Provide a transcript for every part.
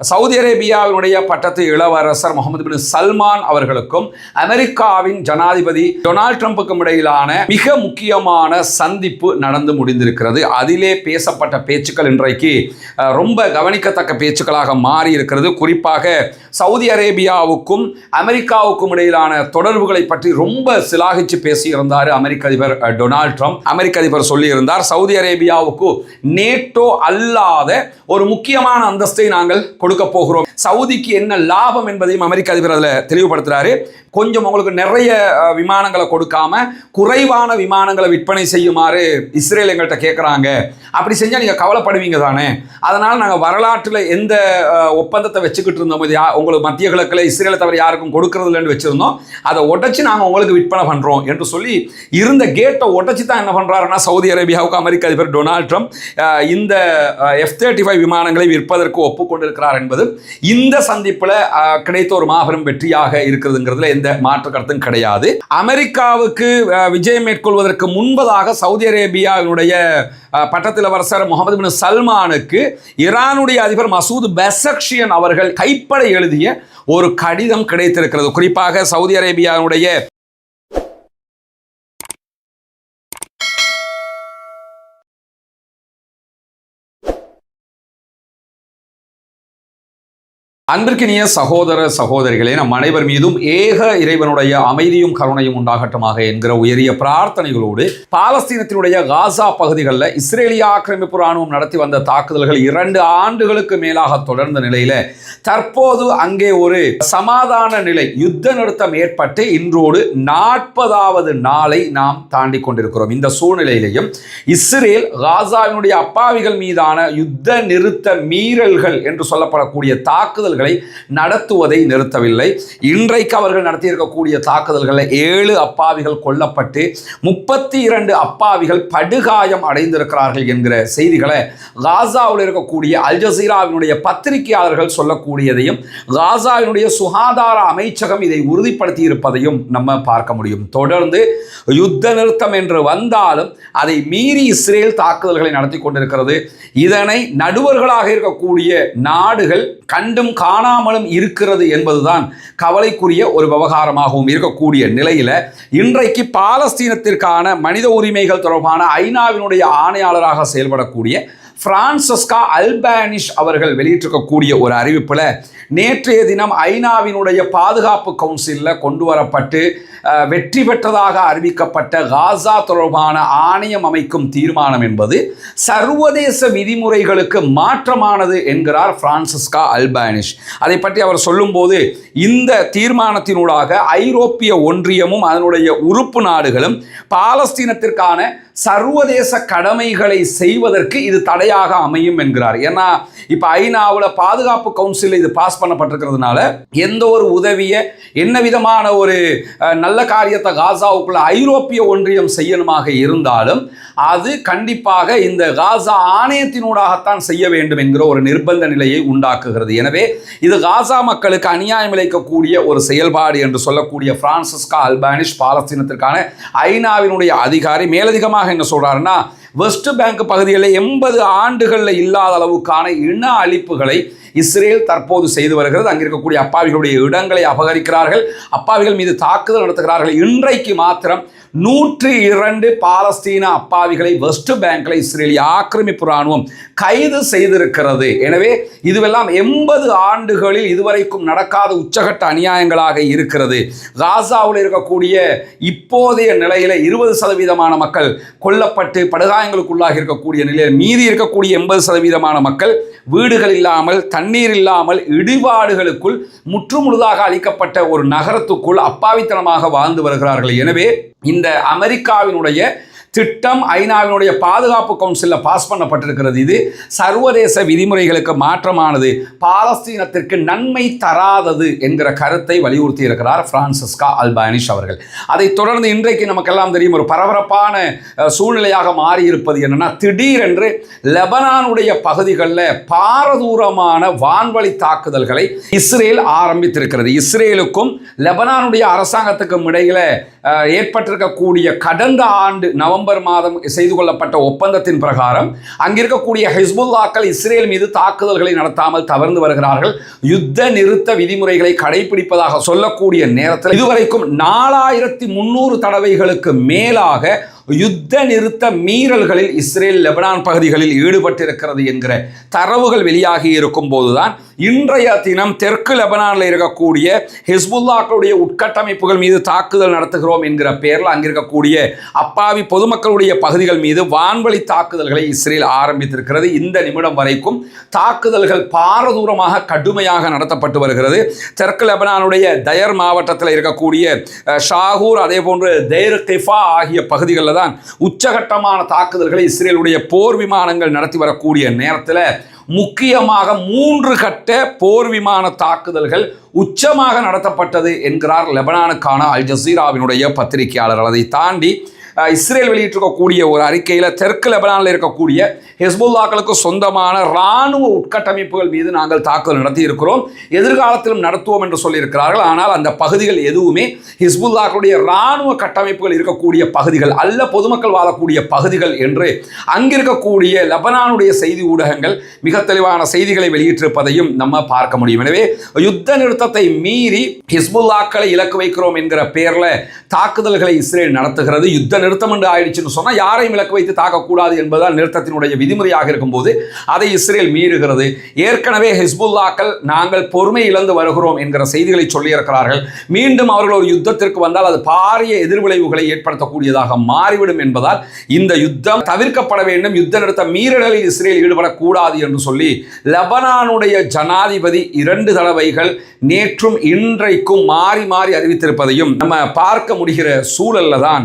Saudi அரேபியாவினுடைய பட்டத்து இளவரசர் Mohammed bin Salman அவர்களுக்கும் அமெரிக்காவின் ஜனாதிபதி டொனால்ட் ட்ரம்புக்கும் இடையிலான மிக முக்கியமான சந்திப்பு நடந்து முடிந்திருக்கிறது. அதிலே பேசப்பட்ட பேச்சுக்கள் இன்றைக்கு ரொம்ப கவனிக்கத்தக்க பேச்சுக்களாக மாறி இருக்கிறது குறிப்பாக சவுதி அரேபியாவுக்கும் அமெரிக்காவுக்கும் இடையிலான தொடர்புகளை பற்றி ரொம்ப சிலாகிச்சு பேசியிருந்தார் அமெரிக்க அதிபர் டொனால்ட் ட்ரம்ப். அமெரிக்க அதிபர் சொல்லியிருந்தார் சவுதி அரேபியாவுக்கு நேட்டோ அல்லாத ஒரு முக்கியமான அந்தஸ்தை நாங்கள் கொடுக்க போகிறோம். சவுதிக்கு என்ன லாபம் என்பதையும் அமெரிக்க அதிபர் அதில் தெளிவுபடுத்துறாரு. கொஞ்சம் உங்களுக்கு நிறைய விமானங்களை கொடுக்காம குறைவான விமானங்களை விற்பனை செய்யுமாறு இஸ்ரேல் எங்கள்கிட்ட கேட்குறாங்க அப்படி செஞ்சால் நீங்கள் கவலைப்படுவீங்க தானே. அதனால் நாங்கள் வரலாற்றில் எந்த ஒப்பந்தத்தை வச்சுக்கிட்டு இருந்தோம் இது யா- உங்களுக்கு மத்திய கிழக்கில் இஸ்ரேலை தவிர யாருக்கும் கொடுக்கறது இல்லைன்னு வச்சுருந்தோம். அதை உடச்சி நாங்கள் உங்களுக்கு விற்பனை பண்ணுறோம் என்று சொல்லி இருந்த கேட்டை உடச்சி தான் என்ன பண்ணுறாருன்னா சவுதி அரேபியாவுக்கு அமெரிக்க அதிபர் டொனால்ட் ட்ரம்ப் இந்த எஃப் தேர்ட்டி ஃபைவ் விமானங்களை விற்பதற்கு ஒப்புக்கொண்டிருக்கிறார். என்பது இந்த சந்திப்பில் கிடைத்த ஒரு மாபெரும் வெற்றியாக இருக்கிறதுங்கிறதுல எந்த மாற்று கருத்தும் கிடையாது. அமெரிக்காவுக்கு விஜயம் மேற்கொள்வதற்கு முன்பதாக சவுதி அரேபியாவினுடைய பட்டத்தில் பட்டத்திலவரசர் முகமது பின் சல்மானுக்கு ஈரானுடைய அதிபர் மசூத் பெசக்ஷியன் அவர்கள் கைப்பட எழுதிய ஒரு கடிதம் கிடைத்திருக்கிறது. குறிப்பாக சவுதி அரேபியாவுடைய அன்பிற்கினிய சகோதர சகோதரிகளே நம் அனைவர் மீதும் ஏக இறைவனுடைய அமைதியும் கருணையும் உண்டாகட்டுமாக என்கிற உயரிய பிரார்த்தனைகளோடு பாலஸ்தீனத்தினுடைய காசா பகுதிகளில் இஸ்ரேலிய ஆக்கிரமிப்பு ராணுவம் நடத்தி வந்த தாக்குதல்கள் இரண்டு ஆண்டுகளுக்கு மேலாக தொடர்ந்த நிலையில தற்போது அங்கே ஒரு சமாதான நிலை யுத்த நிறுத்தம் ஏற்பட்டு இன்றோடு நாற்பதாவது நாளை நாம் தாண்டி கொண்டிருக்கிறோம். இந்த சூழ்நிலையிலையும் இஸ்ரேல் காசாவினுடைய அப்பாவிகள் மீதான யுத்த நிறுத்த மீறல்கள் என்று சொல்லப்படக்கூடிய தாக்குதல் தாக்குதல்களை நடத்துவதை நிறுத்தவில்லை. இன்றைக்கு அவர்கள் நடத்தியிருக்கக்கூடிய தாக்குதல்களில் ஏழு அப்பாவிகள் கொல்லப்பட்டு முப்பத்தி இரண்டு அப்பாவிகள் படுகாயம் அடைந்திருக்கிறார்கள் என்கிற செய்திகளை காசாவில் இருக்கக்கூடிய அல் ஜசீராவினுடைய பத்திரிகையாளர்கள் சொல்லக்கூடியதையும் காசாவினுடைய சுகாதார அமைச்சகம் இதை உறுதிப்படுத்தி இருப்பதையும் நம்ம பார்க்க முடியும். தொடர்ந்து யுத்த நிறுத்தம் என்று வந்தாலும் அதை மீறி இஸ்ரேல் தாக்குதல்களை நடத்தி கொண்டிருக்கிறது. இதனை நடுவர்களாக இருக்கக்கூடிய நாடுகள் கண்டும் காணாமலும் இருக்கிறது என்பதுதான் கவலைக்குரிய ஒரு விவகாரமாகவும் இருக்கக்கூடிய நிலையில் இன்றைக்கு பாலஸ்தீனத்திற்கான மனித உரிமைகள் தொடர்பான ஐநாவினுடைய ஆணையாளராக செயல்படக்கூடிய பிரான்சஸ்கா அல்பானிஷ் அவர்கள் வெளியிட்டிருக்கக்கூடிய ஒரு அறிவிப்பில் நேற்றைய தினம் ஐநாவினுடைய பாதுகாப்பு கவுன்சிலில் கொண்டு வரப்பட்டு வெற்றி பெற்றதாக அறிவிக்கப்பட்ட காசா தொடர்பான ஆணையம் அமைக்கும் தீர்மானம் என்பது சர்வதேச விதிமுறைகளுக்கு மாற்றமானது என்கிறார் பிரான்சிஸ்கா அல்பானிஷ். அதை பற்றி அவர் சொல்லும்போது இந்த தீர்மானத்தினூடாக ஐரோப்பிய ஒன்றியமும் அதனுடைய உறுப்பு நாடுகளும் பாலஸ்தீனத்திற்கான சர்வதேச கடமைகளை செய்வதற்கு இது தடையாக அமையும் என்கிறார். ஏன்னா இப்போ ஐநாவில் பாதுகாப்பு கவுன்சிலில் இது பாஸ் பண்ணப்பட்டிருக்கிறதுனால எந்த ஒரு உதவியை என்ன விதமான ஒரு நல்ல காரியத்தை காசாவுக்குள்ள ஐரோப்பிய ஒன்றியம் செய்யணுமாக இருந்தாலும் அது கண்டிப்பாக இந்த காசா ஆணையத்தினூடாகத்தான் செய்ய வேண்டும் என்கிற ஒரு நிர்பந்த நிலையை உண்டாக்குகிறது. எனவே இது காசா மக்களுக்கு அநியாயம் இழைக்கக்கூடிய ஒரு செயல்பாடு என்று சொல்லக்கூடிய பிரான்சிஸ்கா அல்பானிஷ் பாலஸ்தீனத்திற்கான ஐநாவினுடைய அதிகாரி மேலதிகமாக என்ன சொல்றாருன்னா வெஸ்ட் பேங்க் பகுதிகளில் எண்பது ஆண்டுகளில் இல்லாத அளவுக்கான இன அழிப்புகளை இஸ்ரேல் தற்போது செய்து வருகிறது. அங்கே இருக்கக்கூடிய அப்பாவிகளுடைய இடங்களை அபகரிக்கிறார்கள். அப்பாவிகள் மீது தாக்குதல் நடத்துகிறார்கள். இன்றைக்கு மாத்திரம் நூற்றி இரண்டு பாலஸ்தீன அப்பாவிகளை வெஸ்ட் பேங்க்ல இஸ்ரேலிய ஆக்கிரமிப்பு ராணுவம் கைது செய்திருக்கிறது. எனவே இதுவெல்லாம் எண்பது ஆண்டுகளில் இதுவரைக்கும் நடக்காத உச்சகட்ட அநியாயங்களாக இருக்கிறது. காசாவில் இருக்கக்கூடிய இப்போதைய நிலையில இருபது சதவீதமான மக்கள் கொல்லப்பட்டு படுகாயங்களுக்குள்ளாக இருக்கக்கூடிய நிலையில் மீதி இருக்கக்கூடிய எண்பது சதவீதமான மக்கள் வீடுகள் இல்லாமல் தண்ணீர் இல்லாமல் இடிபாடுகளுக்குள் முற்றுமுழுதாக அளிக்கப்பட்ட ஒரு நகரத்துக்குள் அப்பாவித்தனமாக வாழ்ந்து வருகிறார்கள். எனவே இந்த அமெரிக்காவினுடைய திட்டம் ஐநாவினுடைய பாதுகாப்பு கவுன்சிலில் பாஸ் பண்ணப்பட்டிருக்கிறது. இது சர்வதேச விதிமுறைகளுக்கு மாற்றமானது. பாலஸ்தீனத்திற்கு நன்மை தராதது என்கிற கருத்தை வலியுறுத்தி இருக்கிறார் பிரான்சிஸ்கா அல்பானிஷ் அவர்கள். அதைத் தொடர்ந்து இன்றைக்கு நமக்கெல்லாம் தெரியும் ஒரு பரபரப்பான சூழ்நிலையாக மாறி இருப்பது திடீரென்று லெபனானுடைய பகுதிகளில் பாரதூரமான வான்வழி தாக்குதல்களை இஸ்ரேல் ஆரம்பித்திருக்கிறது. இஸ்ரேலுக்கும் லெபனானுடைய அரசாங்கத்துக்கும் இடையில் ஏற்பட்டிருக்கக்கூடிய கடந்த ஆண்டு நவம்பர் நவம்பர் மாதம் செய்து கொள்ளப்பட்ட ஒப்பந்தத்தின் பிரகாரம் அங்கிருக்கக்கூடிய ஹிஸ்புல்லாக்கள் இஸ்ரேல் மீது தாக்குதல்களை நடத்தாமல் தவறுந்து வருகிறார்கள். யுத்த நிறுத்த விதிமுறைகளை கடைபிடிப்பதாக சொல்லக்கூடிய நேரத்தில் இதுவரைக்கும் நாலாயிரத்தி முன்னூறு தடவைகளுக்கு மேலாக யுத்த நிறுத்த மீறல்களில் இஸ்ரேல் லெபனான் பகுதிகளில் ஈடுபட்டிருக்கிறது என்கிற தரவுகள் வெளியாகி இருக்கும் போதுதான் இன்றைய தினம் தெற்கு லெபனானில் இருக்கக்கூடிய ஹிஸ்புல்லாக்களுடைய உட்கட்டமைப்புகள் மீது தாக்குதல் நடத்துகிறோம் என்கிற பெயரில் அங்கிருக்கக்கூடிய அப்பாவி பொதுமக்களுடைய பகுதிகள் மீது வான்வழி தாக்குதல்களை இஸ்ரேல் ஆரம்பித்திருக்கிறது. இந்த நிமிடம் வரைக்கும் தாக்குதல்கள் பாரதூரமாக கடுமையாக நடத்தப்பட்டு வருகிறது. தெற்கு லெபனானுடைய தயர் மாவட்டத்தில் இருக்கக்கூடிய ஷாகூர் அதே போன்று தைர் கிஃபா ஆகிய பகுதிகளில் தான் உச்சகட்டமான தாக்குதல்களை இஸ்ரேலுடைய போர் விமானங்கள் நடத்தி வரக்கூடிய நேரத்தில் முக்கியமாக மூன்று கட்ட போர் விமான தாக்குதல்கள் உச்சமாக நடத்தப்பட்டது என்கிறார் லெபனானுக்கான அல் ஜசீராவினுடைய பத்திரிகையாளர். அதை தாண்டி இஸ்ரேல் வெளியிட்டிருக்கக்கூடிய ஒரு அறிக்கையில் தெற்கு லெபனானில் இருக்கக்கூடிய ஹெஸ்புல்லாக்களுக்கு சொந்தமான இராணுவ உட்கட்டமைப்புகள் மீது நாங்கள் தாக்குதல் நடத்தி இருக்கிறோம் எதிர்காலத்திலும் நடத்துவோம் என்று சொல்லியிருக்கிறார்கள். ஆனால் அந்த பகுதிகள் எதுவுமே ஹிஸ்புல்லாக்களுடைய இராணுவ கட்டமைப்புகள் இருக்கக்கூடிய பகுதிகள் அல்ல பொதுமக்கள் வாழக்கூடிய பகுதிகள் என்று அங்கிருக்கக்கூடிய லெபனானுடைய செய்தி ஊடகங்கள் மிக தெளிவான செய்திகளை வெளியிட்டிருப்பதையும் நம்ம பார்க்க முடியும். எனவே யுத்த நிறுத்தத்தை மீறி ஹிஸ்புல்லாக்களை இலக்கு வைக்கிறோம் என்கிற பெயரில் தாக்குதல்களை இஸ்ரேல் நடத்துகிறது. யுத்த நிறுத்தம் என்று ஆயிடுச்சுன்னு சொன்னால் யாரையும் இலக்கு வைத்து தாக்கக்கூடாது என்பதால் நிறுத்தத்தினுடைய விதிமுறையாக இருக்கும்போது அதை இஸ்ரேல் மீறுகிறது. ஏற்கனவே ஹிஸ்புல்லாக்கள் நாங்கள் பொறுமை இழந்து வருகிறோம் என்கிற செய்திகளை சொல்லியிருக்கிறார்கள். மீண்டும் அவர்கள் ஒரு யுத்தத்திற்கு வந்தால் அது பாரிய எதிர்விளைவுகளை ஏற்படுத்தக்கூடியதாக மாறிவிடும் என்பதால் இந்த யுத்தம் தவிர்க்கப்பட வேண்டும். யுத்த நிறுத்த மீறலில் இஸ்ரேல் ஈடுபடக்கூடாது என்று சொல்லி லெபனானுடைய ஜனாதிபதி இரண்டு தடவைகள் நேற்றும் இன்றைக்கும் மாறி மாறி அறிவித்திருப்பதையும் நம்ம பார்க்க முடிகிற சூழல்ல தான்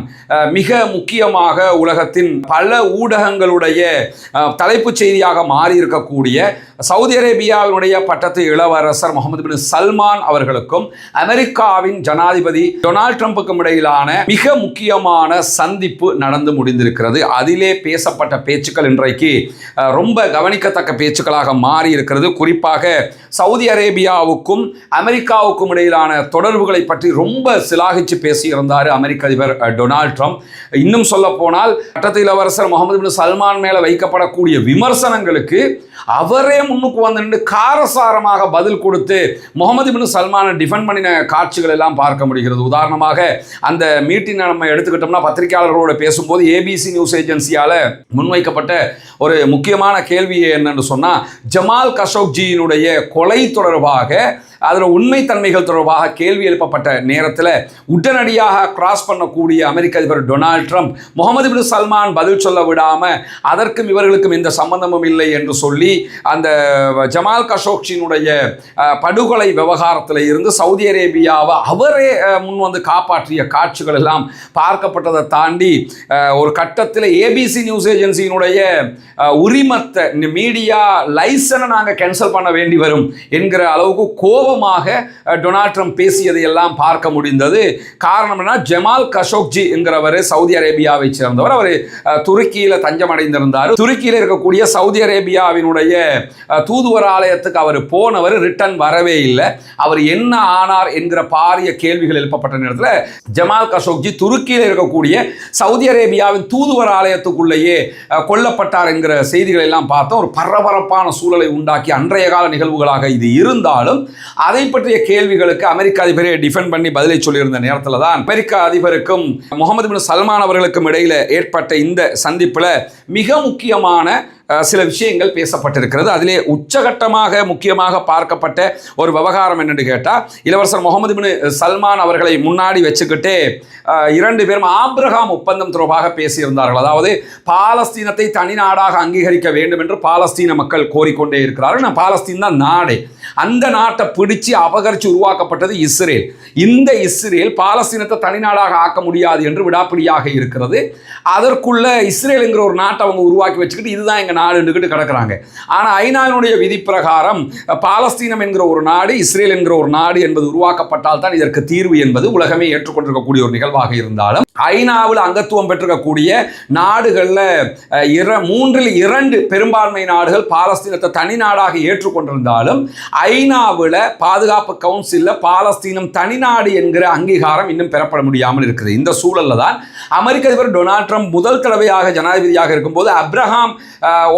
மிக மிக முக்கியமாக உலகத்தின் பல ஊடகங்களுடைய தலைப்புச் செய்தியாக மாறி இருக்கக்கூடிய சவுதி அரேபியாவினுடைய பட்டத்து இளவரசர் முகமது பின் சல்மான் அவர்களுக்கும் அமெரிக்காவின் ஜனாதிபதி டொனால்ட் ட்ரம்புக்கும் இடையிலான மிக முக்கியமான சந்திப்பு நடந்து முடிந்திருக்கிறது. அதிலே பேசப்பட்ட பேச்சுக்கள் இன்றைக்கு ரொம்ப கவனிக்கத்தக்க பேச்சுக்களாக மாறி இருக்கிறது குறிப்பாக சவுதி அரேபியாவுக்கும் அமெரிக்காவுக்கும் இடையிலான தொடர்புகளை பற்றி ரொம்ப சிலாகிச்சு பேசியிருந்தார் அமெரிக்க அதிபர் டொனால்ட் ட்ரம்ப். இன்னும் சொல்ல போனால் பட்டத்து இளவரசர் முகமது பின் சல்மான் மேலே வைக்கப்படக்கூடிய விமர்சனங்களுக்கு அவரே முன்னுக்கு வந்து நின்று காரசாரமாக பதில் கொடுத்து முகமது பின் சல்மானை டிஃபெண்ட் பண்ணின காட்சிகள் எல்லாம் பார்க்க முடிகிறது. உதாரணமாக அந்த மீட்டிங் நம்ம எடுத்துக்கிட்டோம்னா பத்திரிகையாளர்களோடு பேசும்போது ஏபிசி நியூஸ் ஏஜென்சியால் முன்வைக்கப்பட்ட ஒரு முக்கியமான கேள்வி என்னன்னு சொன்னால் ஜமால் கஷோக்ஜியினுடைய கொலை தொடர்பாக அதில் உண்மைத்தன்மைகள் தொடர்பாக கேள்வி எழுப்பப்பட்ட நேரத்தில் உடனடியாக கிராஸ் பண்ணக்கூடிய அமெரிக்க அதிபர் Donald Trump Mohammed bin Salman பதில் சொல்ல விடாமல் அதற்கும் இவர்களுக்கும் எந்த சம்பந்தமும் இல்லை என்று சொல்லி அந்த ஜமால் கஷோக்ஷியினுடைய படுகொலை விவகாரத்தில் இருந்து சவுதி அரேபியாவை அவரே முன் வந்து காப்பாற்றிய காட்சிகள் எல்லாம் பார்க்கப்பட்டதை தாண்டி ஒரு கட்டத்தில் ஏபிசி நியூஸ் ஏஜென்சியினுடைய உரிமத்தை மீடியா லைசனை நாங்கள் கேன்சல் பண்ண வேண்டி வரும் என்கிற அளவுக்கு கோபமாக டொனால்ட் ட்ரம்ப் பேசியதை எல்லாம் பார்க்க முடிந்தது. காரணம் என்ன ஜமால் கஷோக்ஜி என்கிறவர் சவுதி அரேபியாவை சேர்ந்தவர். அவர் துருக்கியில் தஞ்சம் அடைந்திருந்தார் துருக்கியில் இருக்கக்கூடிய சவுதி அரேபியாவினுடைய தூதுவர் ஆலயத்துக்கு அவர் போனவர் ரிட்டர்ன் வரவே இல்லை. அவர் என்ன ஆனார் என்கிற பாரிய கேள்விகள் எழுப்பப்பட்ட நேரத்தில் ஜமால் கஷோக்ஜி துருக்கியில் இருக்கக்கூடிய சவுதி அரேபியாவின் தூதுவர் ஆலயத்துக்குள்ளேயே கொல்லப்பட்டார் என்கிற செய்திகளை எல்லாம் பார்த்தோம். ஒரு பரபரப்பான சூழலை உண்டாக்கி அன்றைய கால நிகழ்வுகளாக இது இருந்தாலும் அதை பற்றிய கேள்விகளுக்கு அமெரிக்க அதிபரே டிஃபெண்ட் பண்ணி பதிலை சொல்லியிருந்த நேரத்தில் தான் அமெரிக்க அதிபருக்கும் முகமது பின் சல்மான் அவர்களுக்கும் இடையில ஏற்பட்ட இந்த சந்திப்பில் மிக முக்கியமான சில விஷயங்கள் பேசப்பட்டிருக்கிறது. அதிலே உச்சகட்டமாக முக்கியமாக பார்க்கப்பட்ட ஒரு விவகாரம் என்னென்னு கேட்டால் இளவரசர் முகமது பின் சல்மான் அவர்களை முன்னாடி வச்சுக்கிட்டு இரண்டு பேரும் ஆப்ரஹாம் ஒப்பந்தம் தொடர்பாக பேசியிருந்தார்கள். அதாவது பாலஸ்தீனத்தை தனி நாடாக அங்கீகரிக்க வேண்டும் என்று பாலஸ்தீன மக்கள் கோரிக்கொண்டே இருக்கிறார்கள். நான் பாலஸ்தீன் தான் நாடு. அந்த நாட்டை பிடிச்சு அபகரித்து உருவாக்கப்பட்டது இஸ்ரேல். இந்த இஸ்ரேல் பாலஸ்தீனத்தை தனிநாடாக ஆக்க முடியாது என்று விடாப்பிடியாக இருக்கிறது. அதற்குள்ள இஸ்ரேலுங்கிற ஒரு நாட்டை அவங்க உருவாக்கி வச்சுக்கிட்டு இதுதான் எங்கள் நாடுன்னுக்கிட்டு கிடக்கிறாங்க. ஆனால் ஐநாவினுடைய விதி பிரகாரம் பாலஸ்தீனம் என்கிற ஒரு நாடு இஸ்ரேல் என்கிற ஒரு நாடு என்பது உருவாக்கப்பட்டால் தான் இதற்கு தீர்வு என்பது உலகமே ஏற்றுக்கொண்டிருக்கக்கூடிய ஒரு நிகழ்வாக இருந்தாலும் ஐநாவில் அங்கத்துவம் பெற்றிருக்கக்கூடிய நாடுகளில் இர மூன்றில் இரண்டு பெரும்பான்மை நாடுகள் பாலஸ்தீனத்தை தனி நாடாக ஏற்றுக்கொண்டிருந்தாலும் ஐநாவில் பாதுகாப்பு கவுன்சிலில் பாலஸ்தீனம் தனிநாடு என்கிற அங்கீகாரம் இன்னும் பெறப்பட முடியாமல் இருக்குது. இந்த சூழலில் தான் அமெரிக்க அதிபர் டொனால்ட் ட்ரம்ப் முதல் தடவையாக ஜனாதிபதியாக இருக்கும்போது அப்ரஹாம்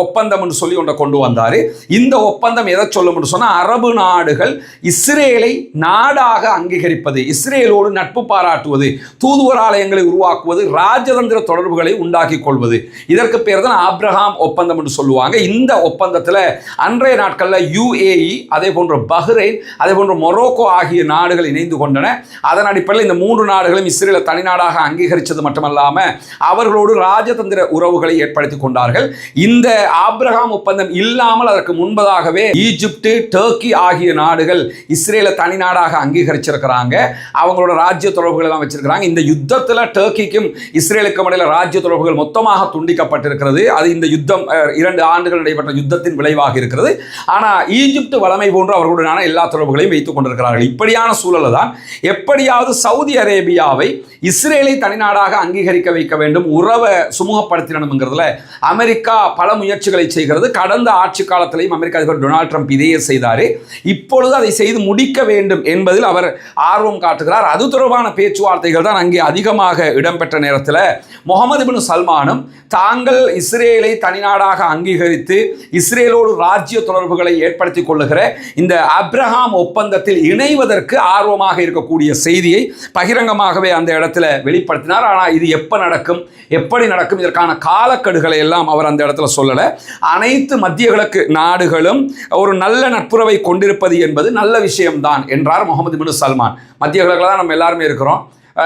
ஒப்பந்தம்னு ஒப்பந்தம் என்று சொல்லி ஒன்றை கொண்டு வந்தார். இந்த ஒப்பந்தம் எதை சொல்லும்னு சொன்னால் அரபு நாடுகள் இஸ்ரேலை நாடாக அங்கீகரிப்பது இஸ்ரேலோடு நட்பு பாராட்டுவது தூதுவராலயங்களை உருவாக்குவது ராஜதந்திர தொடர்புகளை உண்டாக்கி கொள்வது. இதற்கு பேர் தான் ஆப்ரஹாம் ஒப்பந்தம் என்று சொல்லுவாங்க. இந்த ஒப்பந்தத்தில் அன்றைய நாட்களில் யுஏஇ அதே போன்ற பஹ்ரைன் அதே போன்ற மொரோக்கோ ஆகிய நாடுகள் இணைந்து கொண்டன. அதன் அடிப்படையில் இந்த மூன்று நாடுகளும் இஸ்ரேலை தனிநாடாக அங்கீகரித்தது மட்டுமல்லாமல் அவர்களோடு ராஜதந்திர உறவுகளை ஏற்படுத்தி கொண்டார்கள். இந்த ஆப்ரஹாம் ஒப்பந்தம் இல்லாமல் அதற்கு முன்பதாகவே ஈஜிப்டு டர்க்கி ஆகிய நாடுகள் இஸ்ரேலை தனிநாடாக அங்கீகரிச்சிருக்கிறாங்க. அவங்களோட ராஜ்ய தொடர்புகள் எல்லாம் வச்சிருக்கிறாங்க. இந்த யுத்தத்தில் டர்க்கிக்கும் இஸ்ரேலுக்கும் இடையில ராஜ்ய தொடர்புகள் மொத்தமாக துண்டிக்கப்பட்டிருக்கிறது. அது இந்த யுத்தம் இரண்டு ஆண்டுகள் நடைபெற்ற யுத்தத்தின் விளைவாக இருக்கிறது. ஆனால் ஈஜிப்து வளமை போன்று அவர்களுடனான எல்லா தொடர்புகளையும் வைத்துக் கொண்டிருக்கிறார்கள். இப்படியான சூழலில் தான் எப்படியாவது சவுதி அரேபியாவை இஸ்ரேலை தனிநாடாக அங்கீகரிக்க வைக்க வேண்டும். உறவை சுமூகப்படுத்தினணுங்கிறதுல அமெரிக்கா பல முயற்சிகளை செய்கிறது. கடந்த ஆட்சி காலத்திலையும் அமெரிக்க அதிபர் டொனால்ட் ட்ரம்ப் இதையே செய்தார். இப்பொழுது அதை செய்து முடிக்க வேண்டும் என்பதில் அவர் ஆர்வம் காட்டுகிறார். அது தொடர்பான பேச்சுவார்த்தைகள் தான் அங்கே அதிகமாக இடம்பெற்ற நேரத்தில் முகமது பின் சல்மானும் தாங்கள் இஸ்ரேலை தனிநாடாக அங்கீகரித்து இஸ்ரேலோடு ராஜ்ய தொடர்புகளை ஏற்படுத்திக் கொள்ளுகிற இந்த அப்ரஹாம் ஒப்பந்தத்தில் இணைவதற்கு ஆர்வமாக இருக்கக்கூடிய செய்தியை பகிரங்கமாகவே அந்த இடத்துல வெளிப்படுத்தினார். ஆனால் இது எப்போ நடக்கும்? எப்படி நடக்கும்? இதற்கான காலக்கெடுகளை எல்லாம் அவர் அந்த இடத்துல சொல்ல சொல்லலை அனைத்து மத்திய கிழக்கு நாடுகளும் ஒரு நல்ல நட்புறவை கொண்டிருப்பது என்பது நல்ல விஷயம்தான் என்றார் முகமது பின் சல்மான். மத்திய கிழக்கில் தான் நம்ம எல்லாருமே இருக்கிறோம்.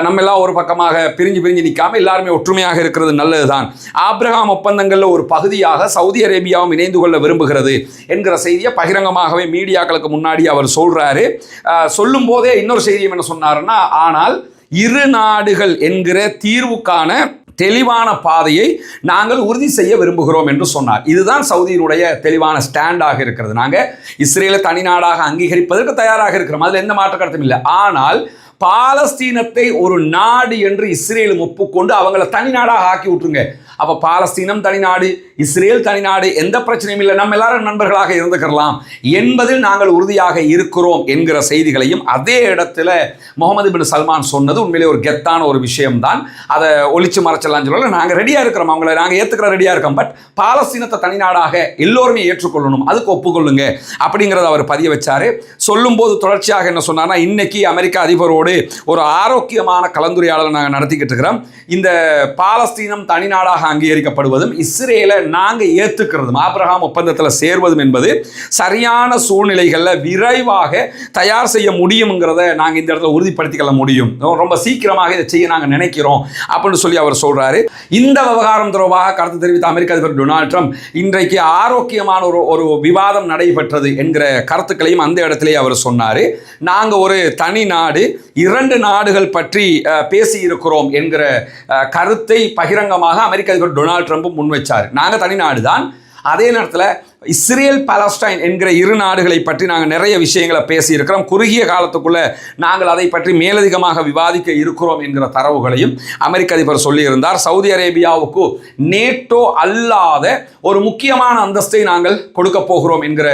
நம்ம எல்லாம் ஒரு பக்கமாக பிரிஞ்சு பிரிஞ்சு நிற்காம எல்லாருமே ஒற்றுமையாக இருக்கிறது நல்லதுதான். ஆப்ரஹாம் ஒப்பந்தங்களில் ஒரு பகுதியாக சவுதி அரேபியாவும் இணைந்து கொள்ள விரும்புகிறது என்கிற செய்தியை பகிரங்கமாகவே மீடியாக்களுக்கு முன்னாடி அவர் சொல்றாரு. சொல்லும் போதே இன்னொரு செய்தியும் என்ன சொன்னாருன்னா ஆனால் இரு நாடுகள் என்கிற தீர்வுக்கான தெளிவான பாதையை நாங்கள் உறுதி செய்ய விரும்புகிறோம் என்று சொன்னார். இதுதான் சவுதியினுடைய தெளிவான ஸ்டாண்டாக இருக்கிறது. நாங்கள் இஸ்ரேலை தனிநாடாக அங்கீகரிப்பதற்கு தயாராக இருக்கிறோம். அதில் எந்த மாற்ற கருத்தும் இல்லை. ஆனால் பாலஸ்தீனத்தை ஒரு நாடு என்று இஸ்ரேலும் ஒப்புக்கொண்டு அவங்கள தனிநாடாக ஆக்கி விட்டுருங்க. அப்போ பாலஸ்தீனம் தனிநாடு இஸ்ரேல் தனிநாடு எந்த பிரச்சனையும் இல்லை. நம்ம எல்லாரும் நண்பர்களாக இருந்துக்கிறலாம். என்பதில் நாங்கள் உறுதியாக இருக்கிறோம் என்கிற செய்திகளையும் அதே இடத்துல முகமது பின் சல்மான் சொன்னது உண்மையிலே ஒரு கெத்தான ஒரு விஷயம்தான். அதை ஒழிச்சு மறைச்சலாம் சொல்லல. நாங்கள் ரெடியாக இருக்கிறோம். அவங்கள நாங்கள் ஏற்றுக்கிற ரெடியாக இருக்கோம். பட் பாலஸ்தீனத்தை தனிநாடாக எல்லோருமே ஏற்றுக்கொள்ளணும். அதுக்கு ஒப்புக்கொள்ளுங்க அப்படிங்கிறத அவர் பதிய வச்சார். சொல்லும்போது தொடர்ச்சியாக என்ன சொன்னார்னா இன்னைக்கு அமெரிக்க அதிபரோடு ஒரு ஆரோக்கியமான கலந்துரையாடலை நாங்கள் நடத்திக்கிட்டு இருக்கிறோம். இந்த பாலஸ்தீனம் தனிநாடாக அங்கீகரிக்கப்படுவதும் இஸ்ரேலை நாங்கள் ஏற்றுக்கிறதும் ஆப்ரஹாம் ஒப்பந்தத்தில் சேர்வதும் என்பது சரியான சூழ்நிலைகளில் விரைவாக தயார் செய்ய முடியுங்கிறத நாங்கள் இந்த இடத்துல உறுதிப்படுத்திக்கொள்ள முடியும். ரொம்ப சீக்கிரமாக இதை செய்ய நாங்கள் நினைக்கிறோம் அப்படின்னு சொல்லி அவர் சொல்றாரு. இந்த விவகாரம் தொடர்பாக கருத்து தெரிவித்த அமெரிக்க அதிபர் டொனால்ட் ட்ரம்ப் இன்றைக்கு ஆரோக்கியமான ஒரு ஒரு விவாதம் நடைபெற்றது என்கிற கருத்துக்களையும் அந்த இடத்திலே அவர் சொன்னார். நாங்கள் ஒரு தனி நாடு இரண்டு நாடுகள் பற்றி பேசியிருக்கிறோம் என்கிற கருத்தை பகிரங்கமாக அமெரிக்க அதுக்கு டொனால்ட் ட்ரம்ப் முன்வைச்சார். நாங்கள் தனி நாடு தான் அதே நேரத்தில் இஸ்ரேல் பாலஸ்டைன் என்கிற இரு நாடுகளை பற்றி நாங்கள் நிறைய விஷயங்களை பேசியிருக்கிறோம். குறுகிய காலத்துக்குள்ளே நாங்கள் அதை பற்றி மேலதிகமாக விவாதிக்க இருக்கிறோம் என்கிற தரவுகளையும் அமெரிக்க அதிபர் சொல்லியிருந்தார். சவுதி அரேபியாவுக்கு நேட்டோ அல்லாத ஒரு முக்கியமான அந்தஸ்தை நாங்கள் கொடுக்க போகிறோம் என்கிற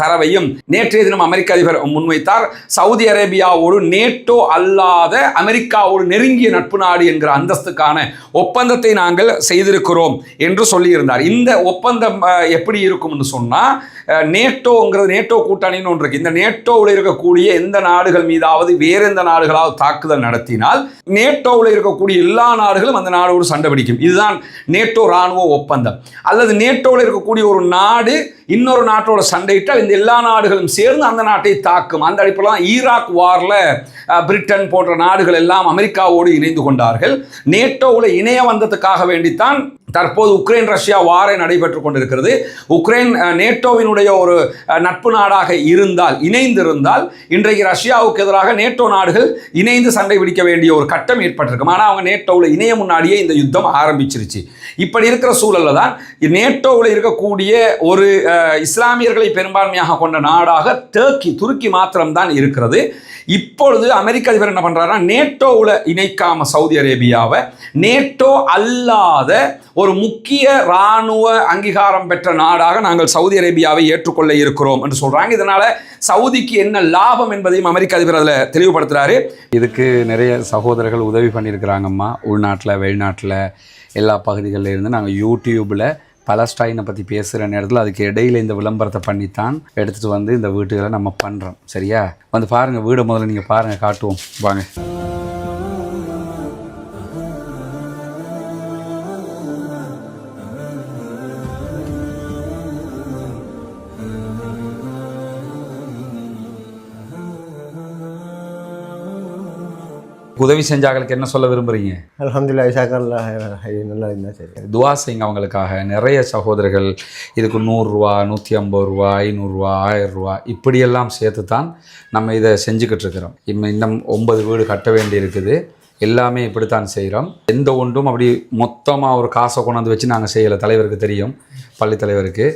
தரவையும் நேற்றைய தினம் அமெரிக்க அதிபர் முன்வைத்தார். சவுதி அரேபியாவோடு நேட்டோ அல்லாத அமெரிக்காவோடு நெருங்கிய நட்பு நாடு என்கிற அந்தஸ்துக்கான ஒப்பந்தத்தை நாங்கள் செய்திருக்கிறோம் என்று சொல்லியிருந்தார். இந்த ஒப்பந்தம் எப்படி இருக்கும்னு சொன்னால் நேட்டோங்கிறது நேட்டோ கூட்டணின்னு ஒன்று இருக்கு. இந்த நேட்டோவில் இருக்கக்கூடிய எந்த நாடுகள் மீதாவது வேற எந்த நாடுகளாவது தாக்குதல் நடத்தினால் நேட்டோவில் இருக்கக்கூடிய எல்லா நாடுகளும் அந்த நாடோடு சண்டை பிடிக்கும். இதுதான் நேட்டோ ராணுவ ஒப்பந்தம். அல்லது நேட்டோவில் இருக்கக்கூடிய ஒரு நாடு இன்னொரு நாட்டோட சண்டையிட்டால் இந்த எல்லா நாடுகளும் சேர்ந்து அந்த நாட்டை தாக்கும். அந்த அடிப்படையில் தான் ஈராக் வாரில் பிரிட்டன் போன்ற நாடுகள் எல்லாம் அமெரிக்காவோடு இணைந்து கொண்டார்கள். நேட்டோவில் இணைய வந்ததுக்காக வேண்டித்தான் தற்போது உக்ரைன் ரஷ்யா வாரை நடைபெற்று கொண்டிருக்கிறது. உக்ரைன் நேட்டோவினுடைய ஒரு நட்பு நாடாக இருந்தால் இணைந்திருந்தால் இன்றைக்கு ரஷ்யாவுக்கு எதிராக நேட்டோ நாடுகள் இணைந்து சண்டை பிடிக்க வேண்டிய ஒரு கட்டம் ஏற்பட்டிருக்கும். ஆனால் அவங்க நேட்டோவில் இணைய முன்னாடியே இந்த யுத்தம் ஆரம்பிச்சிருச்சு. இப்படி இருக்கிற சூழல்ல தான் நேட்டோவில் இருக்கக்கூடிய ஒரு அஹ், இஸ்லாமியர்களை பெரும்பான்மையாக கொண்ட நாடாக டர்க்கி துருக்கி மாத்திரம்தான் இருக்கிறது. இப்பொழுது அமெரிக்க அதிபர் என்ன பண்றாருன்னா நேட்டோவில் இணைக்காம சவுதி அரேபியாவை நேட்டோ அல்லாத ஒரு ஒரு முக்கிய இராணுவ அங்கீகாரம் பெற்ற நாடாக நாங்கள் சவுதி அரேபியாவை ஏற்றுக்கொள்ள இருக்கிறோம் என்று சொல்கிறாங்க இதனால் சவுதிக்கு என்ன லாபம் என்பதையும் அமெரிக்க அதிபர் அதில் தெளிவுபடுத்துகிறாரு இதுக்கு நிறைய சகோதரர்கள் உதவி பண்ணியிருக்கிறாங்கம்மா. உள்நாட்டில் வெளிநாட்டில் எல்லா பகுதிகளில் இருந்து நாங்கள் யூடியூப்பில் பலஸ்டைனை பற்றி பேசுகிற நேரத்தில் அதுக்கு இடையில் இந்த விளம்பரத்தை பண்ணித்தான் எடுத்துகிட்டு வந்து இந்த வீட்டுகளை நம்ம பண்ணுறோம் சரியா? வந்து பாருங்கள் வீடை முதல்ல நீங்கள் பாருங்கள் காட்டுவோம். வாங்க. உதவி செஞ்சாங்களுக்கு என்ன சொல்ல விரும்புறீங்க? அல்ஹம்துலில்லாஹ் இசாக்கல்லா நல்லா இருந்தால் சரி. துவா செய்யுங்க அவங்களுக்காக. நிறைய சகோதரர்கள் இதுக்கு நூறுரூவா நூற்றி ஐம்பது ரூபா ஐநூறுரூவா ஆயிரம் ரூபா இப்படியெல்லாம் சேர்த்து தான் நம்ம இதை செஞ்சுக்கிட்டு இருக்கிறோம் இன்னும் ஒன்பது வீடு கட்ட வேண்டி இருக்குது எல்லாமே இப்படித்தான் செய்கிறோம். எந்த ஒன்றும் அப்படி மொத்தமாக ஒரு காசை கொண்டாந்து வச்சு நாங்கள் செய்யலை. தலைவருக்கு தெரியும் பள்ளி தலைவருக்கு.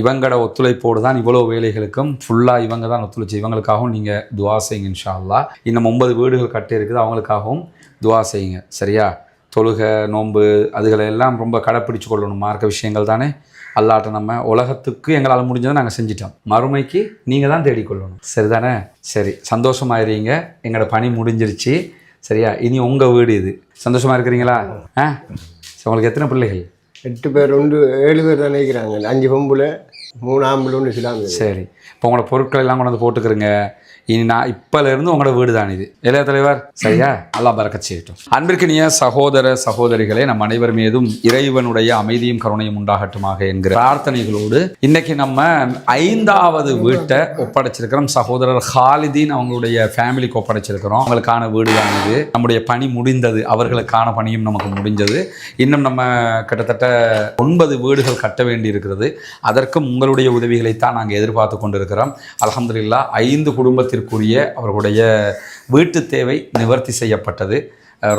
இவங்களோட ஒத்துழைப்போடு தான் இவ்வளோ வேலைகளுக்கும் ஃபுல்லாக இவங்க தான் ஒத்துழைச்சி இவங்களுக்காகவும் நீங்கள் துவா செய்யுங்க இன்ஷா அல்லா இன்னும் ஒன்பது வீடுகள் கட்டி இருக்குது அவங்களுக்காகவும் துவா செய்யுங்க சரியா? தொழுகை நோன்பு அதுகளை எல்லாம் ரொம்ப கடைப்பிடிச்சு கொள்ளணும் மார்க்க விஷயங்கள் தானே? அல்லாட்ட நம்ம உலகத்துக்கு எங்களால் முடிஞ்சதை நாங்கள் செஞ்சிட்டோம். மறுமைக்கு நீங்கள் தான் தேடிக்கொள்ளணும். சரிதானே? சரி சந்தோஷமாயிருங்க. எங்களோட பணி முடிஞ்சிருச்சு சரியா? இனி உங்கள் வீடு இது. சந்தோஷமாக இருக்கிறீங்களா? ஆ? சரி, உங்களுக்கு எத்தனை பிள்ளைகள்? எட்டு பேர் ஒன்று ஏழு பேர் தான் நினைக்கிறாங்க அஞ்சு பொம்புல மூணு ஆம்பளை ஒன்று சிலாங்க சரி. இப்போ உங்களோட பொருட்கள் எல்லாம் கொண்டு வந்து போட்டுக்கிறங்க. இனி நான் இப்போலேருந்து உங்களோட வீடு தான் இது. இளைய தலைவர்? சரியா? அல்லா பறக்க செய்யட்டும். அன்பிற்கினிய சகோதர சகோதரிகளே நம் அனைவர் மீதும் இறைவனுடைய அமைதியும் கருணையும் உண்டாகட்டுமாக என்கிற பிரார்த்தனைகளோடு இன்னைக்கு நம்ம ஐந்தாவது வீட்டை ஒப்படைச்சிருக்கிறோம். சகோதரர் ஹாலிதீன் அவங்களுடைய ஃபேமிலிக்கு ஒப்படைச்சிருக்கிறோம். அவங்களுக்கான வீடு தான் இது நம்முடைய பணி முடிந்தது அவர்களுக்கான பணியும் நமக்கு முடிஞ்சது. இன்னும் நம்ம கிட்டத்தட்ட ஒன்பது வீடுகள் கட்ட வேண்டி இருக்கிறது அதற்கும் உங்களுடைய உதவிகளைத்தான் நாங்கள் எதிர்பார்த்து கொண்டிருக்கிறோம். அலமதுல்லா ஐந்து குடும்பத்திற்குரிய அவர்களுடைய வீட்டு தேவை நிவர்த்தி செய்யப்பட்டது.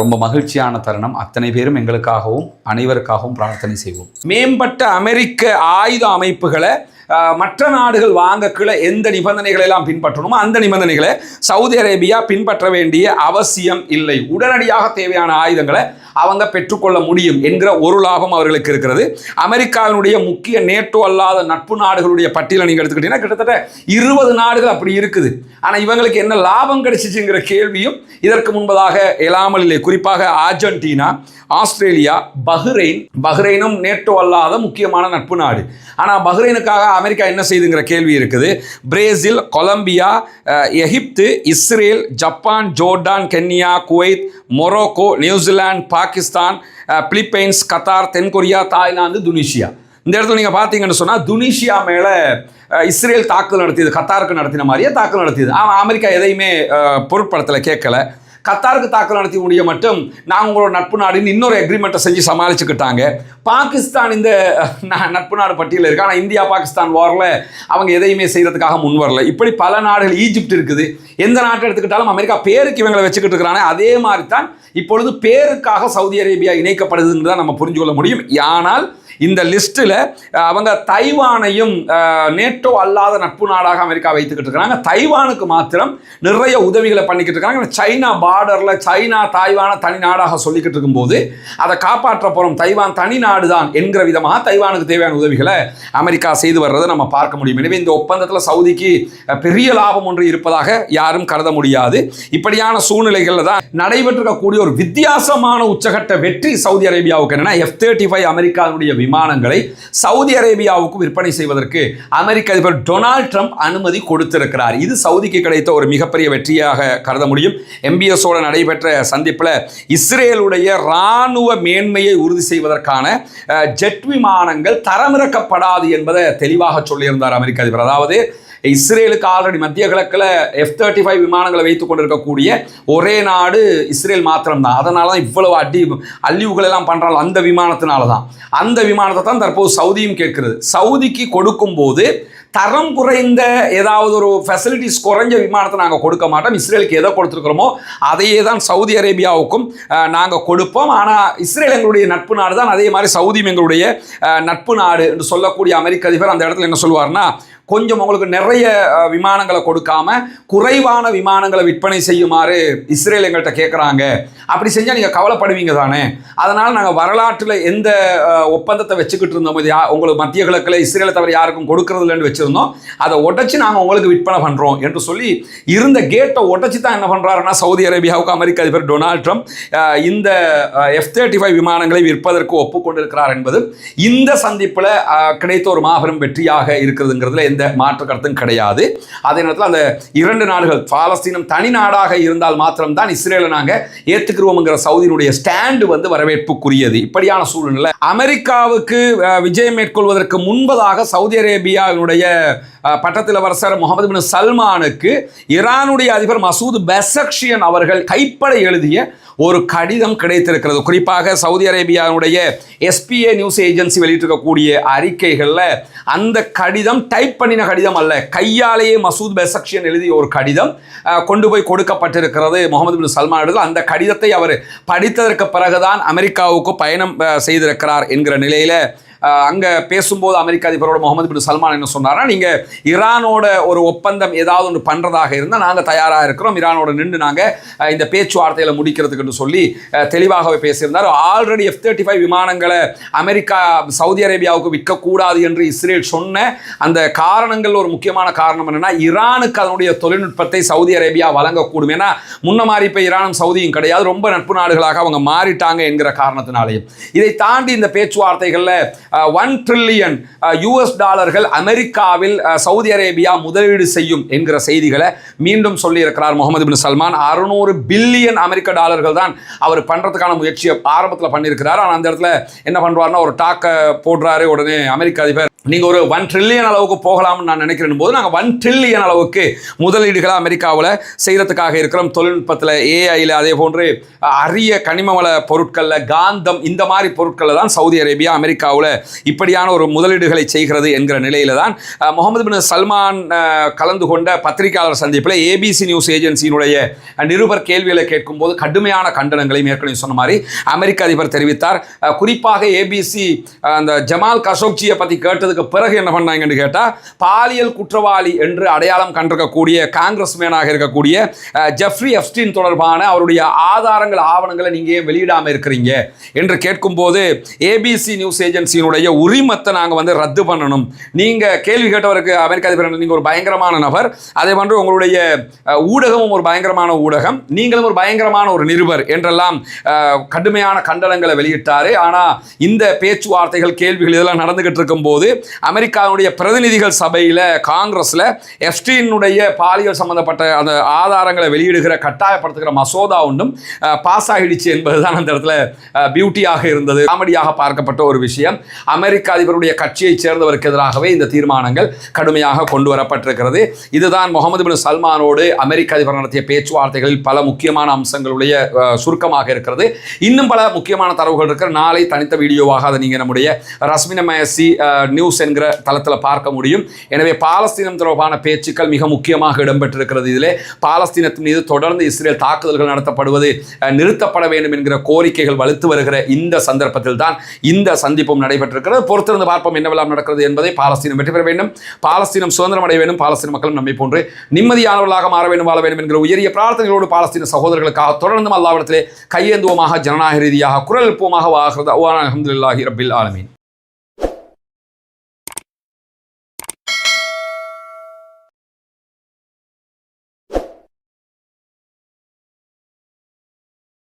ரொம்ப மகிழ்ச்சியான தருணம். அத்தனை பேரும் எங்களுக்காகவும் அனைவருக்காகவும் பிரார்த்தனை செய்வோம். மேம்பட்ட அமெரிக்க ஆயுத அமைப்புகளை மற்ற நாடுகள் வாங்கக்குள்ள எந்த நிபந்தனைகளை எல்லாம் பின்பற்றணுமோ அந்த நிபந்தனைகளை சவுதி அரேபியா பின்பற்ற வேண்டிய அவசியம் இல்லை. உடனடியாக தேவையான ஆயுதங்களை அவங்க பெற்றுக்கொள்ள முடியும் என்கிற ஒரு லாபம் அவர்களுக்கு இருக்கிறது. அமெரிக்காவினுடைய முக்கிய நேட்டோ அல்லாத நட்பு நாடுகளுடைய பட்டியலை நீங்கள் எடுத்துக்கிட்டீங்கன்னா கிட்டத்தட்ட இருபது நாடுகள் அப்படி இருக்குது. ஆனால் இவங்களுக்கு என்ன லாபம் கிடைச்சிச்சுங்கிற கேள்வியும் இதற்கு முன்பதாக எழாமல் இல்லை குறிப்பாக அர்ஜென்டினா ஆஸ்திரேலியா பஹ்ரைன் பஹ்ரைனும் நேட்டோ அல்லாத முக்கியமான நட்பு நாடு. ஆனால் பஹ்ரைனுக்காக அமெரிக்கா என்ன செய்துங்கிற கேள்வி இருக்குது. Brazil Colombia Egypt Israel Japan Jordan Kenya Kuwait Morocco New Zealand Pakistan Philippines Qatar தென்கொரியா தாய்லாந்து துனிஷியா. இந்த இடத்துல நீங்கள் பார்த்தீங்கன்னு சொன்னால் துனிஷியா மேலே இஸ்ரேல் தாக்குதல் நடத்தியது கத்தாருக்கு நடத்தின மாதிரியே தாக்குதல் நடத்தியது. ஆனால் அமெரிக்கா எதையுமே பொருட்படுத்தலை கேட்கல. கத்தாருக்கு தாக்கல் நடத்தி முடிய மட்டும் நாங்கள் உங்களோட நட்பு நாடுன்னு இன்னொரு அக்ரிமெண்ட்டை செஞ்சு சமாளிச்சுக்கிட்டாங்க. பாகிஸ்தான் இந்த நட்பு நாடு பட்டியலில் இருக்கு. ஆனால் இந்தியா பாகிஸ்தான் வாரில் அவங்க எதையுமே செய்கிறதுக்காக முன் வரல. இப்படி பல நாடுகள் ஈஜிப்ட் இருக்குது. எந்த நாட்டை எடுத்துக்கிட்டாலும் அமெரிக்கா பேருக்கு இவங்களை வச்சுக்கிட்டு இருக்கிறாங்க அதே மாதிரி தான் இப்பொழுது பேருக்காக சவுதி அரேபியா இணைக்கப்படுதுன்னு தான் நம்ம புரிஞ்சு கொள்ள முடியும். ஆனால் இந்த லிஸ்ட்டில் அவங்க தைவானையும் நேட்டோ அல்லாத நட்பு நாடாக அமெரிக்கா வைத்துக்கிட்டு இருக்கிறாங்க. தைவானுக்கு மாத்திரம் நிறைய உதவிகளை பண்ணிக்கிட்டு இருக்காங்க. சைனா பார்டரில் சைனா தாய்வான தனி நாடாக சொல்லிக்கிட்டு இருக்கும்போது அதை காப்பாற்ற போகிறோம் தைவான் தனி நாடு தான் என்கிற விதமாக தைவானுக்கு தேவையான உதவிகளை அமெரிக்கா செய்து வர்றதை நம்ம பார்க்க முடியும். எனவே இந்த ஒப்பந்தத்தில் சவுதிக்கு பெரிய லாபம் ஒன்று இருப்பதாக யாரும் கருத முடியாது. இப்படியான சூழ்நிலைகளில் தான் நடைபெற்றிருக்கக்கூடிய ஒரு வித்தியாசமான உச்சகட்ட வெற்றி சவுதி அரேபியாவுக்கு என்னன்னா எஃப் தேர்ட்டி ஃபைவ் அமெரிக்காவுடைய விமானங்களை சவுதி அரேபியாவுக்கு விற்பனை செய்வதற்கு அமெரிக்க அதிபர் டொனால்ட் ட்ரம்ப் அனுமதி கொடுத்திருக்கிறார். இது சவுதிக்கு கிடைத்த ஒரு மிகப்பெரிய வெற்றியாக கருத முடியும். எம்பிஎஸோட நடைபெற்ற சந்திப்பில் இஸ்ரேலுடைய இராணுவ மேன்மையை உறுதி செய்வதற்கான ஜெட் விமானங்கள் தரமிறக்கப்படாது என்பதை தெளிவாக சொல்லியிருந்தார் அமெரிக்க அதிபர். அதாவது இஸ்ரேலுக்கு ஆல்ரெடி மத்திய கிழக்கில் எஃப் தேர்ட்டி ஃபைவ் விமானங்களை வைத்துக் கொண்டிருக்கக்கூடிய ஒரே நாடு இஸ்ரேல் மாத்திரம்தான். அதனால தான் இவ்வளவு அடி அழிவுகள் எல்லாம் பண்ணுறாங்க அந்த விமானத்தினால தான் அந்த விமானத்தை தான் தற்போது சவுதியும் கேட்கிறது. சவுதிக்கு கொடுக்கும்போது தரம் குறைந்த ஏதாவது ஒரு ஃபெசிலிட்டிஸ் குறைஞ்ச விமானத்தை நாங்கள் கொடுக்க மாட்டோம். இஸ்ரேலுக்கு எதை கொடுத்துருக்குறோமோ அதையே தான் சவுதி அரேபியாவுக்கும் நாங்கள் கொடுப்போம். ஆனால் இஸ்ரேல் எங்களுடைய நட்பு நாடு தான். அதே மாதிரி சவுதியும் எங்களுடைய நட்பு நாடு என்று சொல்லக்கூடிய அமெரிக்க அதிபர் அந்த இடத்துல என்ன சொல்லுவார்னா கொஞ்சம் உங்களுக்கு நிறைய விமானங்களை கொடுக்காம குறைவான விமானங்களை விற்பனை செய்யுமாறு இஸ்ரேல் எங்கள்கிட்ட கேட்குறாங்க அப்படி செஞ்சால் நீங்கள் கவலைப்படுவீங்க தானே. அதனால் நாங்கள் வரலாற்றில் எந்த ஒப்பந்தத்தை வச்சுக்கிட்டு இருந்தோம் உங்களுக்கு மத்திய கிழக்கில் இஸ்ரேலை தவிர யாருக்கும் கொடுக்கறது இல்லைன்னு வச்சுருந்தோம் அதை உடைச்சு நாங்கள் உங்களுக்கு விற்பனை பண்ணுறோம் என்று சொல்லி இருந்த கேட்டை உடச்சி தான் என்ன பண்ணுறாருன்னா சவுதி அரேபியாவுக்கு அமெரிக்க அதிபர் டொனால்ட் ட்ரம்ப் இந்த எஃப் தேர்ட்டி ஃபைவ் விமானங்களை விற்பதற்கு ஒப்புக்கொண்டிருக்கிறார் என்பது இந்த சந்திப்பில் கிடைத்த ஒரு மாபெரும் வெற்றியாக இருக்கிறதுங்கிறதுல எந்த மாற்று கருத்தும் கிடையாது. அதே நேரத்தில் அந்த இரண்டு நாடுகள் பாலஸ்தீனம் தனி நாடாக இருந்தால் மாத்திரம்தான் இஸ்ரேலை நாங்கள் ஏற்றுக்கிறோம்ங்கிற சவுதியினுடைய ஸ்டாண்டு வந்து வரவேற்புக்குரியது. இப்படியான சூழ்நிலை அமெரிக்காவுக்கு விஜயம் மேற்கொள்வதற்கு முன்பதாக சவுதி அரேபியாவினுடைய பட்டத்தில் வரசர் முகமது பின் சல்மானுக்கு ஈரானுடைய அதிபர் மசூத் பெசக்ஷியன் அவர்கள் கைப்பட எழுதிய ஒரு கடிதம் கிடைத்திருக்கிறது. குறிப்பாக சவுதி அரேபியாவுடைய எஸ்பிஏ நியூஸ் ஏஜென்சி வெளியிட்டிருக்கக்கூடிய அறிக்கைகளில் அந்த கடிதம் டைப் பண்ணின கடிதம் அல்ல. கையாலேயே மசூத் பெசக்ஷியன் எழுதிய ஒரு கடிதம் கொண்டு போய் கொடுக்கப்பட்டிருக்கிறது முகமது பின் சல்மான் இடத்தில் அந்த கடிதத்தை அவர் படித்ததற்கு பிறகுதான் அமெரிக்காவுக்கு பயணம் செய்திருக்கிறார் என்கிற நிலையில் அங்கே பேசும்போது அமெரிக்க அதிபரோட முகமது பின் சல்மான் என்ன சொன்னாரா நீங்கள் ஈரானோட ஒரு ஒப்பந்தம் ஏதாவது ஒன்று பண்ணுறதாக இருந்தால் நாங்கள் தயாராக இருக்கிறோம். ஈரானோட நின்று நாங்கள் இந்த பேச்சுவார்த்தையில் முடிக்கிறதுக்குன்னு சொல்லி தெளிவாகவே பேசியிருந்தார். ஆல்ரெடி எஃப் தேர்ட்டி ஃபைவ் விமானங்களை அமெரிக்கா சவுதி அரேபியாவுக்கு விற்கக்கூடாது என்று இஸ்ரேல் சொன்ன அந்த காரணங்கள் ஒரு முக்கியமான காரணம் என்னென்னா ஈரானுக்கு அதனுடைய தொழில்நுட்பத்தை சவுதி அரேபியா வழங்கக்கூடும். ஏன்னா முன்ன மாதிரி இப்போ ஈரானும் சவுதியும் கிடையாது. ரொம்ப நட்பு நாடுகளாக அவங்க மாறிட்டாங்க என்கிற காரணத்தினாலேயும். இதை தாண்டி இந்த பேச்சுவார்த்தைகளில் ஒன் ட்ரில்லியன் யூஎஸ் டாலர்கள் அமெரிக்காவில் சவுதி அரேபியா முதலீடு செய்யும் என்கிற செய்திகளை மீண்டும் சொல்லியிருக்கிறார் முகமது பின் சல்மான். அறுநூறு பில்லியன் அமெரிக்க டாலர்கள் தான் அவர் பண்ணுறதுக்கான முயற்சியை ஆரம்பத்தில் பண்ணியிருக்கிறார். ஆனால் அந்த இடத்துல என்ன பண்ணுவார்னா ஒரு டாக்கை போடுறாரு. உடனே அமெரிக்க அதிபர் நீங்கள் ஒரு ஒன் ட்ரில்லியன் அளவுக்கு போகலாம்னு நான் நினைக்கிறேன் போது நாங்கள் ஒன் ட்ரில்லியன் அளவுக்கு முதலீடுகளை அமெரிக்காவில் செய்கிறதுக்காக இருக்கிறோம். தொழில்நுட்பத்தில் ஏஐயில் அதே போன்று அரிய அரிய கனிமவள பொருட்களில் காந்தம் இந்த மாதிரி பொருட்களில் தான் சவுதி அரேபியா அமெரிக்காவில் இப்படியான ஒரு முதலீடுகளை செய்கிறது என்கிற நிலையில தான் முகமது பின் சல்மான் கலந்து கொண்ட பத்திரிகையாளர் சந்திப்பில் ஏபிசி நியூஸ் ஏஜென்சியினுடைய நிருபர் கேள்விகளை கேட்கும்போது கடுமையான கண்டனங்களையும் ஏற்கனவே சொன்ன மாதிரி அமெரிக்க அதிபர் தெரிவித்தார். குறிப்பாக ஏபிசி அந்த ஜமால் கஷோக்ஜியை பற்றி கேட்டது வந்ததுக்கு பிறகு என்ன பண்ணாங்கன்னு கேட்டால் பாலியல் குற்றவாளி என்று அடையாளம் கண்டிருக்கக்கூடிய காங்கிரஸ் மேனாக இருக்கக்கூடிய ஜெஃப்ரி எப்ஸ்டீன் தொடர்பான அவருடைய ஆதாரங்கள் ஆவணங்களை நீங்கள் ஏன் வெளியிடாமல் இருக்கிறீங்க? என்று கேட்கும்போது ஏபிசி நியூஸ் ஏஜென்சியினுடைய உரிமத்தை நாங்கள் வந்து ரத்து பண்ணணும். நீங்கள் கேள்வி கேட்டவருக்கு அமெரிக்க அதிபர் நீங்கள் ஒரு பயங்கரமான நபர் அதே போன்று உங்களுடைய ஊடகமும் ஒரு பயங்கரமான ஊடகம் நீங்களும் ஒரு பயங்கரமான ஒரு நிருபர் என்றெல்லாம் கடுமையான கண்டனங்களை வெளியிட்டார். ஆனால் இந்த பேச்சுவார்த்தைகள் கேள்விகள் இதெல்லாம் நடந்துகிட்டு இருக்கும்போது அமெரிக்காவுடைய பிரதிநிதிகள் சபையில் காங்கிரஸில் எஃப்டீனுடைய பாலியல் சம்பந்தப்பட்ட அந்த ஆதாரங்களை வெளியிடுகிற கட்டாயப்படுத்துகிற மசோதா ஒன்றும் பாஸ் ஆகிடுச்சு என்பதுதான் அந்த இடத்துல பியூட்டியாக இருந்தது. காமெடியாக பார்க்கப்பட்ட ஒரு விஷயம். அமெரிக்க அதிபருடைய கட்சியைச் சேர்ந்தவருக்கு எதிராகவே இந்த தீர்மானங்கள் கடுமையாக கொண்டு வரப்பட்டிருக்கிறது. இதுதான் முகமது பின் சல்மானோடு அமெரிக்க அதிபர் நடத்திய பேச்சுவார்த்தைகளில் பல முக்கியமான அம்சங்களுடைய சுருக்கமாக இருக்கிறது. இன்னும் பல முக்கியமான தரவுகள் இருக்கிற நாளை தனித்த வீடியோவாக அதை நீங்கள் நம்முடைய ரஸ்மினமயசி நியூஸ் என்கிற தளத்தில் பார்க்க முடியும். எனவே பாலஸ்தீனம் தொடர்பான பேச்சுக்கள் மிக முக்கியமாக இடம்பெற்றிருக்கிறது இதிலே. பாலஸ்தீனத்தின் மீது தொடர்ந்து இஸ்ரேல் தாக்குதல்கள் நடத்தப்படுவது நிறுத்தப்பட வேண்டும் என்கிற கோரிக்கைகள் வலுத்து வருகிற இந்த சந்தர்ப்பத்தில் தான் இந்த சந்திப்பும் நடைபெற்றிருக்கிறது. பொறுத்திருந்து பார்ப்போம் என்னவெல்லாம் நடக்கிறது என்பதை பாலஸ்தீனம் வெற்றி பெற வேண்டும். பாலஸ்தீனம் சுதந்திரம் அடைய வேண்டும். பாலஸ்தீன மக்களும் நம்மை போன்று நிம்மதியானவர்களாக மாற வேண்டும் வாழ வேண்டும் என்கிற உயரிய பிரார்த்தனைகளோடு பாலஸ்தீன சகோதரர்களுக்காக தொடர்ந்தும் அல்லாவிடத்திலே கையேந்துவமாக ஜனநாயக ரீதியாக குரல் எழுப்புவமாக வாகிறது அஹமதுல்லாஹி ரபில் ஆலமீன்.